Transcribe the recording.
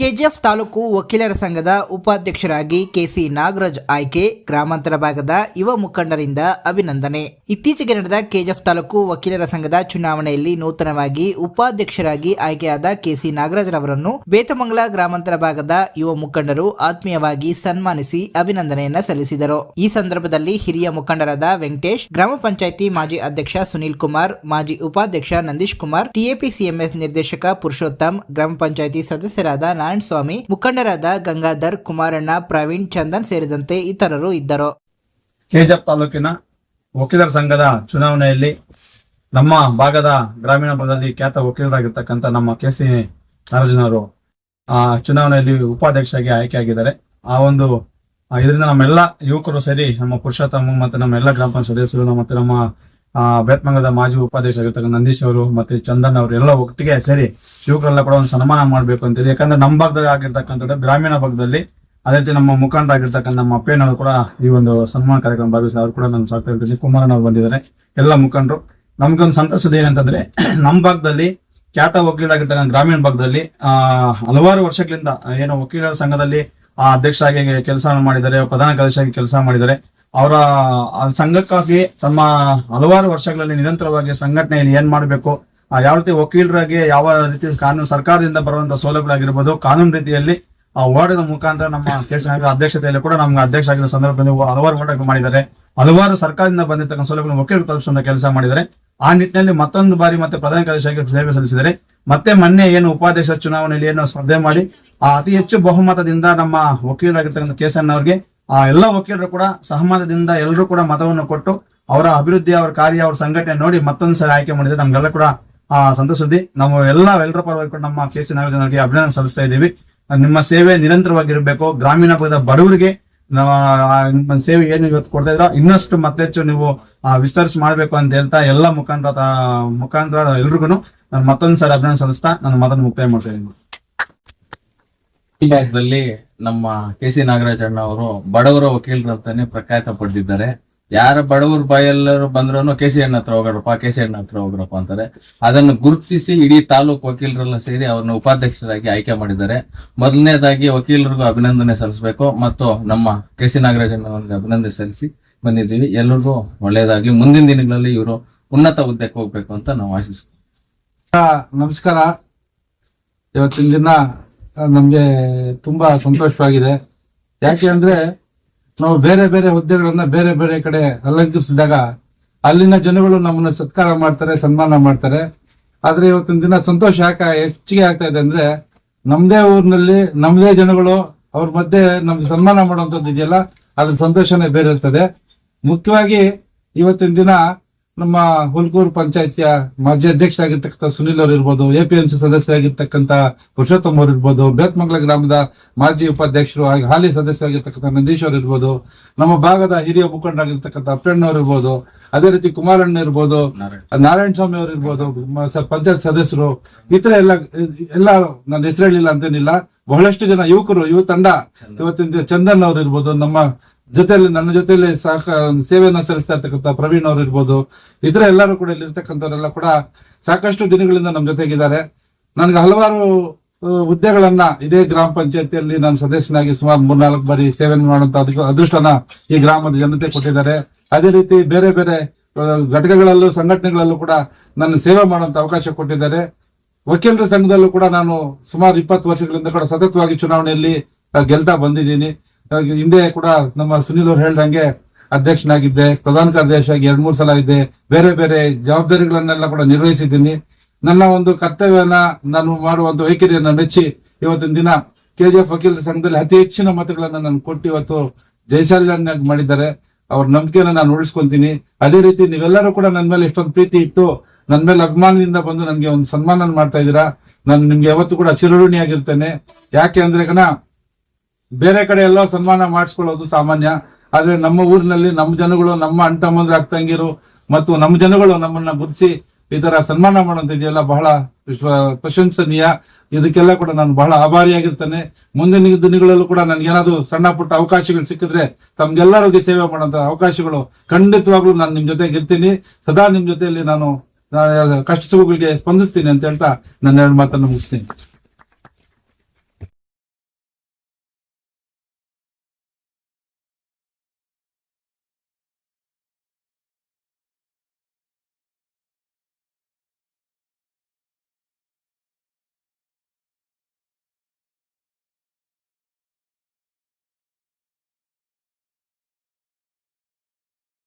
KGF taluk ವಕೀಲರ ಸಂಘದ ಉಪಾಧ್ಯಕ್ಷರಾಗಿ ಕೆಸಿ ನಾಗರಾಜ್ ಆಯ್ಕೆ, ಗ್ರಾಮಾಂತರ ಭಾಗದ ಯುವ ಮುಖಂಡರಿಂದ ಅಭಿನಂದನೆ. ಇತ್ತೀಚೆಗೆ ನಡೆದ ಕೆಜಿಎಫ್ ತಾಲೂಕು ವಕೀಲರ ಸಂಘದ ಚುನಾವಣೆಯಲ್ಲಿ ನೂತನವಾಗಿ ಉಪಾಧ್ಯಕ್ಷರಾಗಿ ಆಯ್ಕೆಯಾದ ಕೆಸಿ ನಾಗರಾಜ್ ಅವರನ್ನು ಬೇತಮಂಗಲ ಗ್ರಾಮಾಂತರ ಭಾಗದ ಯುವ ಮುಖಂಡರು ಆತ್ಮೀಯವಾಗಿ ಸನ್ಮಾನಿಸಿ ಅಭಿನಂದನೆಯನ್ನ ಸಲ್ಲಿಸಿದರು. ಈ ಸಂದರ್ಭದಲ್ಲಿ ಹಿರಿಯ ಮುಖಂಡರಾದ ವೆಂಕಟೇಶ್, ಗ್ರಾಮ ಪಂಚಾಯಿತಿ ಮಾಜಿ ಅಧ್ಯಕ್ಷ ಸುನೀಲ್ ಕುಮಾರ್, ಮಾಜಿ ಉಪಾಧ್ಯಕ್ಷ ನಂದೀಶ್ ಕುಮಾರ್ ಟಿಎಪಿಸಿಎಂಎಸ್ ನಿರ್ದೇಶಕ ಪುರುಷೋತ್ತಮ್, ಗ್ರಾಮ ಪಂಚಾಯಿತಿ ಸದಸ್ಯರಾದ ನಾರಾಯಣ ಸ್ವಾಮಿ ಮುಖಂಡರಾದ ಗಂಗಾಧರ್, ಕುಮಾರಣ್ಣ, ಪ್ರವೀಣ್ ಚಂದನ್ ಸೇರಿದಂತೆ ಇತರರು ಇದ್ದರು. ಕೆಜಪ್ ತಾಲೂಕಿನ ವಕೀಲರ ಸಂಘದ ಚುನಾವಣೆಯಲ್ಲಿ ನಮ್ಮ ಭಾಗದ ಗ್ರಾಮೀಣ ಭಾಗದಲ್ಲಿ ಖ್ಯಾತ ವಕೀಲರಾಗಿರ್ತಕ್ಕಂಥ ನಮ್ಮ ಕೆ ಸಿ ನಾರಾಜನವರು ಆ ಚುನಾವಣೆಯಲ್ಲಿ ಉಪಾಧ್ಯಕ್ಷರಾಗಿ ಆಯ್ಕೆಯಾಗಿದ್ದಾರೆ. ಆ ಒಂದು ಇದರಿಂದ ನಮ್ಮೆಲ್ಲ ಯುವಕರು ಸೇರಿ ನಮ್ಮ ಪುರುಷೋತ್ತಮ ಮತ್ತು ನಮ್ಮ ಎಲ್ಲ ಗ್ರಾಮ ಪಂಚಾಯತ್ ಸದಸ್ಯರು ಮತ್ತೆ ನಮ್ಮ ಆ, ಬೆತ್ಮಂಗದ ಮಾಜಿ ಉಪಾಧ್ಯಕ್ಷರಾಗಿರ್ತಕ್ಕಂಥ ನಂದೀಶ್ ಅವರು ಮತ್ತೆ ಚಂದನ್ ಅವರು ಎಲ್ಲ ಒಟ್ಟಿಗೆ ಸೇರಿ ಯುವಕರೆಲ್ಲ ಕೂಡ ಒಂದು ಸನ್ಮಾನ ಮಾಡಬೇಕು ಅಂತೇಳಿ. ಯಾಕಂದ್ರೆ ನಮ್ಮ ಭಾಗದಲ್ಲಿ ಆಗಿರ್ತಕ್ಕಂಥದ್ದು ಗ್ರಾಮೀಣ ಭಾಗದಲ್ಲಿ. ಅದೇ ರೀತಿ ನಮ್ಮ ಮುಖಂಡರಾಗಿರ್ತಕ್ಕಂಥ ನಮ್ಮ ಅಪ್ಪೇನವರು ಕೂಡ ಈ ಒಂದು ಸನ್ಮಾನ ಕಾರ್ಯಕ್ರಮ ಭಾಗವಹಿಸಿ ಅವರು ಕೂಡ ನಮ್ಮ ಸಾಕ್ತಾ ಇರ್ತೀನಿ ಕುಮಾರನ್ ಅವರು ಬಂದಿದ್ದಾರೆ. ಎಲ್ಲ ಮುಖಂಡರು. ನಮ್ಗೊಂದು ಸಂತಸದ ಏನಂತಂದ್ರೆ ನಮ್ಮ ಭಾಗದಲ್ಲಿ ಖ್ಯಾತ ವಕೀಲರಾಗಿರ್ತಕ್ಕಂಥ ಗ್ರಾಮೀಣ ಭಾಗದಲ್ಲಿ, ಆ, ಹಲವಾರು ವರ್ಷಗಳಿಂದ ಏನೋ ವಕೀಲರ ಸಂಘದಲ್ಲಿ ಆ ಅಧ್ಯಕ್ಷರಾಗಿ ಕೆಲಸ ಮಾಡಿದ್ದಾರೆ, ಪ್ರಧಾನ ಕಾರ್ಯದರ್ಶಿಯಾಗಿ ಕೆಲಸ ಮಾಡಿದ್ದಾರೆ. ಅವರ ಸಂಘಕ್ಕಾಗಿ ತಮ್ಮ ಹಲವಾರು ವರ್ಷಗಳಲ್ಲಿ ನಿರಂತರವಾಗಿ ಸಂಘಟನೆಯಲ್ಲಿ ಏನ್ ಮಾಡಬೇಕು ಯಾವ ರೀತಿ ವಕೀಲರಾಗಿ ಯಾವ ರೀತಿ ಕಾನೂನು ಸರ್ಕಾರದಿಂದ ಬರುವಂತಹ ಸೌಲಭ್ಯಗಳಾಗಿರ್ಬೋದು, ಕಾನೂನು ರೀತಿಯಲ್ಲಿ ಆ ಓಡದ ಮುಖಾಂತರ ನಮ್ಮ ಅಧ್ಯಕ್ಷತೆಯಲ್ಲಿ ಕೂಡ ನಮ್ಗೆ ಅಧ್ಯಕ್ಷ ಆಗಿರುವ ಸಂದರ್ಭದಲ್ಲಿ ಹಲವಾರು ಹೋರಾಟ ಮಾಡಿದ್ದಾರೆ. ಹಲವಾರು ಸರ್ಕಾರದಿಂದ ಬಂದಿರ್ತಕ್ಕಂಥ ಸೌಲಭ್ಯ ವಕೀಲರು ತಲುಪಿಸುವಂತ ಕೆಲಸ ಮಾಡಿದ್ದಾರೆ. ಆ ನಿಟ್ಟಿನಲ್ಲಿ ಮತ್ತೊಂದು ಬಾರಿ ಮತ್ತೆ ಪ್ರಧಾನ ಕಾರ್ಯದರ್ಶಿಯಾಗಿ ಸೇವೆ ಸಲ್ಲಿಸಿದರೆ ಮತ್ತೆ ಮೊನ್ನೆ ಏನು ಉಪಾಧ್ಯಕ್ಷ ಚುನಾವಣೆಯಲ್ಲಿ ಏನು ಸ್ಪರ್ಧೆ ಮಾಡಿ, ಆ ಅತಿ ಹೆಚ್ಚು ಬಹುಮತದಿಂದ ನಮ್ಮ ವಕೀಲರಾಗಿರ್ತಕ್ಕಂಥ ಕೇಸನ್ ಅವರಿಗೆ ಆ ಎಲ್ಲ ವಕೀಲರು ಕೂಡ ಸಹಮತದಿಂದ ಎಲ್ಲರೂ ಕೂಡ ಮತವನ್ನು ಕೊಟ್ಟು ಅವರ ಅಭಿವೃದ್ಧಿ, ಅವರ ಕಾರ್ಯ, ಅವರ ಸಂಘಟನೆ ನೋಡಿ ಮತ್ತೊಂದು ಸಲ ಆಯ್ಕೆ ಮಾಡಿದ್ರೆ ನಮ್ಗೆಲ್ಲ ಕೂಡ ಆ ಸಂತೋಷ ಸುದ್ದಿ. ನಾವು ಎಲ್ಲ ಎಲ್ಲರ ಪರವಾಗಿ ನಮ್ಮ ಕೆ ಸಿ ನಾಗರಾಜನವರಿಗೆ ಅಭಿನಂದನೆ ಸಲ್ಲಿಸ್ತಾ ಇದ್ದೀವಿ. ನಿಮ್ಮ ಸೇವೆ ನಿರಂತರವಾಗಿರಬೇಕು. ಗ್ರಾಮೀಣ ಭಾಗದ ಬಡವರಿಗೆ ನಮ್ಮ ಸೇವೆ ಏನು ಇವತ್ತು ಕೊಡ್ತಾ ಇದ್ರೋ ಇನ್ನಷ್ಟು ಮತ್ತೆಚ್ಚು ನೀವು ವಿಸ್ತರಿಸಿ ಮಾಡ್ಬೇಕು ಅಂತ ಹೇಳ್ತಾ ಎಲ್ಲ ಮುಖಾಂತರ ಮುಖಾಂತರ ಎಲ್ರಿಗೂ ನಾನು ಮತ್ತೊಂದು ಅಭಿನಂದನೆ ಸಲ್ಲಿಸ್ತಾ, ನಾನು ಮಾತನ್ನು ಮುಕ್ತಾಯ ಮಾಡ್ತಾ ಇದ್ದೀನಿ. ಈ ನಮ್ಮ ಕೆ ಸಿ ನಾಗರಾಜಣ್ಣ ಅವರು ಬಡವರ ವಕೀಲರಂತಾನೆ ಪ್ರಖ್ಯಾತ ಪಡೆದಿದ್ದಾರೆ. ಯಾರ ಬಡವರ ಬಾಯಲ್ಲರು ಬಂದ್ರೂ ಕೆ ಸಿ ಅಣ್ಣ ಹತ್ರ ಹೋಗ್ರಪ್ಪ, ಕೆ ಸಿ ಅಣ್ಣ ಹತ್ರ ಹೋಗ್ರಪ್ಪ ಅಂತಾರೆ. ಅದನ್ನು ಗುರುತಿಸಿ ಇಡೀ ತಾಲೂಕು ವಕೀಲರೆಲ್ಲ ಸೇರಿ ಅವ್ರನ್ನ ಉಪಾಧ್ಯಕ್ಷರಾಗಿ ಆಯ್ಕೆ ಮಾಡಿದ್ದಾರೆ. ಮೊದಲನೇದಾಗಿ ವಕೀಲರಿಗೂ ಅಭಿನಂದನೆ ಸಲ್ಲಿಸಬೇಕು ಮತ್ತು ನಮ್ಮ ಕೆ ಸಿ ನಾಗರಾಜಣ್ಣ ಅವರಿಗೆ ಅಭಿನಂದನೆ ಸಲ್ಲಿಸಿ ಬಂದಿದ್ದೀವಿ. ಎಲ್ಲರಿಗೂ ಒಳ್ಳೆಯದಾಗ್ಲಿ. ಮುಂದಿನ ದಿನಗಳಲ್ಲಿ ಇವರು ಉನ್ನತ ಹುದ್ದೆಗೆ ಹೋಗ್ಬೇಕು ಅಂತ ನಾವು ಆಶಿಸ್ತೀವಿ. ನಮಸ್ಕಾರ. ಇವತ್ತಿನ ದಿನ ನಮ್ಗೆ ತುಂಬಾ ಸಂತೋಷವಾಗಿದೆ. ಯಾಕೆ ಅಂದ್ರೆ ನಾವು ಬೇರೆ ಬೇರೆ ಹುದ್ದೆಗಳನ್ನ ಬೇರೆ ಬೇರೆ ಕಡೆ ಅಲಂಕರಿಸಿದಾಗ ಅಲ್ಲಿನ ಜನಗಳು ನಮ್ಮನ್ನ ಸತ್ಕಾರ ಮಾಡ್ತಾರೆ, ಸನ್ಮಾನ ಮಾಡ್ತಾರೆ. ಆದ್ರೆ ಇವತ್ತಿನ ದಿನ ಸಂತೋಷ ಯಾಕ ಹೆಚ್ಚಿಗೆ ಆಗ್ತಾ ಇದೆ ಅಂದ್ರೆ ನಮ್ದೇ ಊರಿನಲ್ಲಿ ನಮ್ದೇ ಜನಗಳು ಅವ್ರ ಮಧ್ಯೆ ನಮ್ಗೆ ಸನ್ಮಾನ ಮಾಡುವಂತದ್ದು ಇದೆಯಲ್ಲ, ಅದ್ರ ಸಂತೋಷನೇ ಬೇರೆ ಇರ್ತದೆ ಮುಖ್ಯವಾಗಿ ಇವತ್ತಿನ ದಿನ ನಮ್ಮ ಹುಲ್ಕೂರು ಪಂಚಾಯತಿಯ ಮಾಜಿ ಅಧ್ಯಕ್ಷ ಅಧ್ಯಕ್ಷರಾಗಿರ್ತಕ್ಕಂಥ ಸುನಿಲ್ ಅವರು ಇರ್ಬೋದು ಎಪಿಎಂಸಿ ಸದಸ್ಯರಾಗಿರ್ತಕ್ಕಂಥ ಪುರುಷೋತ್ತಮ್ ಅವರು ಇರ್ಬೋದು ಬೇತ್ಮಂಗಲ ಗ್ರಾಮದ ಮಾಜಿ ಉಪಾಧ್ಯಕ್ಷರು ಹಾಗೆ ಹಾಲಿ ಸದಸ್ಯರಾಗಿರ್ತಕ್ಕಂಥ ನಂದೀಶ್ ಅವರು ಇರ್ಬೋದು ನಮ್ಮ ಭಾಗದ ಹಿರಿಯ ಮುಖಂಡರಾಗಿರ್ತಕ್ಕಂಥ ಅಪ್ಪಣ್ಣವ್ರು ಇರ್ಬೋದು ಅದೇ ರೀತಿ ಕುಮಾರಣ್ಣ ಇರ್ಬೋದು ನಾರಾಯಣ. ಸ್ವಾಮಿ ಅವರು ಇರ್ಬೋದು ಪಂಚಾಯತ್ ಸದಸ್ಯರು ಇತರ ತರ ಎಲ್ಲ ಎಲ್ಲ ನನ್ನ ಹೆಸರು ಹೇಳಿಲ್ಲ ಅಂತೇನಿಲ್ಲ ಬಹಳಷ್ಟು ಜನ ಯುವಕರು ಯುವ ತಂಡ ಇವತ್ತಿನ ಚಂದನ್ ಅವರು ಇರ್ಬೋದು ನಮ್ಮ ಜೊತೆಯಲ್ಲಿ ನನ್ನ ಜೊತೆಯಲ್ಲಿ ಸಹ ಸೇವೆಯನ್ನ ಸಲ್ಲಿಸ್ತಾ ಇರ್ತಕ್ಕಂಥ ಪ್ರವೀಣ್ ಅವರು ಇರ್ಬೋದು ಇತರ ಎಲ್ಲರೂ ಕೂಡ ಇಲ್ಲಿ ಇರ್ತಕ್ಕಂಥವರೆಲ್ಲ ಕೂಡ ಸಾಕಷ್ಟು ದಿನಗಳಿಂದ ನಮ್ಮ ಜೊತೆಗಿದ್ದಾರೆ. ನನಗೆ ಹಲವಾರು ಹುದ್ದೆಗಳನ್ನ ಇದೇ ಗ್ರಾಮ ಪಂಚಾಯತಿಯಲ್ಲಿ ನಾನು ಸದಸ್ಯನಾಗಿ ಸುಮಾರು ಮೂರ್ನಾಲ್ಕು ಬಾರಿ ಸೇವೆ ಮಾಡುವಂತ ಅದೃಷ್ಟನ ಈ ಗ್ರಾಮದ ಜನತೆ ಕೊಟ್ಟಿದ್ದಾರೆ. ಅದೇ ರೀತಿ ಬೇರೆ ಬೇರೆ ಘಟಕಗಳಲ್ಲೂ, ಸಂಘಟನೆಗಳಲ್ಲೂ ಕೂಡ ನನ್ನ ಸೇವೆ ಮಾಡುವಂತ ಅವಕಾಶ ಕೊಟ್ಟಿದ್ದಾರೆ. ವಕೀಲರ ಸಂಘದಲ್ಲೂ ಕೂಡ ನಾನು ಸುಮಾರು ಇಪ್ಪತ್ತು ವರ್ಷಗಳಿಂದ ಕೂಡ ಸತತವಾಗಿ ಚುನಾವಣೆಯಲ್ಲಿ ಗೆಲ್ತಾ ಬಂದಿದ್ದೀನಿ. ಹಿಂದೆ ಕೂಡ ನಮ್ಮ ಸುನಿಲ್ ಅವರು ಹೇಳ್ದಂಗೆ ಅಧ್ಯಕ್ಷನಾಗಿದ್ದೆ, ಪ್ರಧಾನ ಕಾರ್ಯದರ್ಶಿಯಾಗಿ ಎರಡ್ ಮೂರ್ ಸಲ ಇದ್ದೆ. ಬೇರೆ ಬೇರೆ ಜವಾಬ್ದಾರಿಗಳನ್ನೆಲ್ಲ ಕೂಡ ನಿರ್ವಹಿಸಿದ್ದೀನಿ. ನನ್ನ ಒಂದು ಕರ್ತವ್ಯನ ನಾನು ಮಾಡುವಂತ ವೈಖರಿಯನ್ನ ಮೆಚ್ಚಿ ಇವತ್ತಿನ ದಿನ ಕೆಜಿಎಫ್ ವಕೀಲರ ಸಂಘದಲ್ಲಿ ಅತಿ ಹೆಚ್ಚಿನ ಮತಗಳನ್ನ ನಾನು ಕೊಟ್ಟು ಇವತ್ತು ಜಯಶಾಲಿಯನ್ನಾಗಿ ಮಾಡಿದ್ದಾರೆ. ಅವ್ರ ನಂಬಿಕೆಯನ್ನ ನಾನು ಉಳಿಸ್ಕೊಂತೀನಿ. ಅದೇ ರೀತಿ ನೀವೆಲ್ಲರೂ ಕೂಡ ನನ್ನ ಮೇಲೆ ಇಷ್ಟೊಂದು ಪ್ರೀತಿ ಇಟ್ಟು ನನ್ನ ಮೇಲೆ ಅಭಿಮಾನದಿಂದ ಬಂದು ನನಗೆ ಒಂದು ಸನ್ಮಾನ ಮಾಡ್ತಾ ಇದ್ದೀರಾ. ನಾನು ನಿಮ್ಗೆ ಯಾವತ್ತು ಕೂಡ ಚಿರಋಣಿಯಾಗಿರ್ತೇನೆ. ಯಾಕೆ ಅಂದ್ರೆ ಕಣ ಬೇರೆ ಕಡೆ ಎಲ್ಲ ಸನ್ಮಾನ ಮಾಡಿಸ್ಕೊಳ್ಳೋದು ಸಾಮಾನ್ಯ, ಆದ್ರೆ ನಮ್ಮ ಊರಿನಲ್ಲಿ ನಮ್ಮ ಜನಗಳು ನಮ್ಮ ಅಣ್ತಮ್ಮಂದ್ರ ಆಗ್ತಂಗಿರು ಮತ್ತು ನಮ್ಮ ಜನಗಳು ನಮ್ಮನ್ನ ಗುರುತಿಸಿ ಈ ತರ ಸನ್ಮಾನ ಮಾಡೋಂತ ಇದೆಯಲ್ಲ ಬಹಳ ವಿಶ್ವ, ಪ್ರಶಂಸನೀಯ. ಇದಕ್ಕೆಲ್ಲ ಕೂಡ ನಾನು ಬಹಳ ಆಭಾರಿಯಾಗಿರ್ತೇನೆ. ಮುಂದಿನ ದಿನಗಳಲ್ಲೂ ಕೂಡ ನನ್ಗೆ ಏನಾದ್ರು ಸಣ್ಣ ಪುಟ್ಟ ಅವಕಾಶಗಳು ಸಿಕ್ಕಿದ್ರೆ ತಮ್ಗೆಲ್ಲರಿಗೆ ಸೇವೆ ಮಾಡೋಂತ ಅವಕಾಶಗಳು ಖಂಡಿತವಾಗ್ಲೂ ನಾನು ನಿಮ್ ಜೊತೆಗೆ ಇರ್ತೀನಿ. ಸದಾ ನಿಮ್ ಜೊತೆಯಲ್ಲಿ ನಾನು ಕಷ್ಟ ಸುಖಗಳಿಗೆ ಸ್ಪಂದಿಸ್ತೀನಿ ಅಂತ ಹೇಳ್ತಾ ನನ್ನ ಎರಡು ಮಾತನ್ನು ಮುಗಿಸ್ತೀನಿ.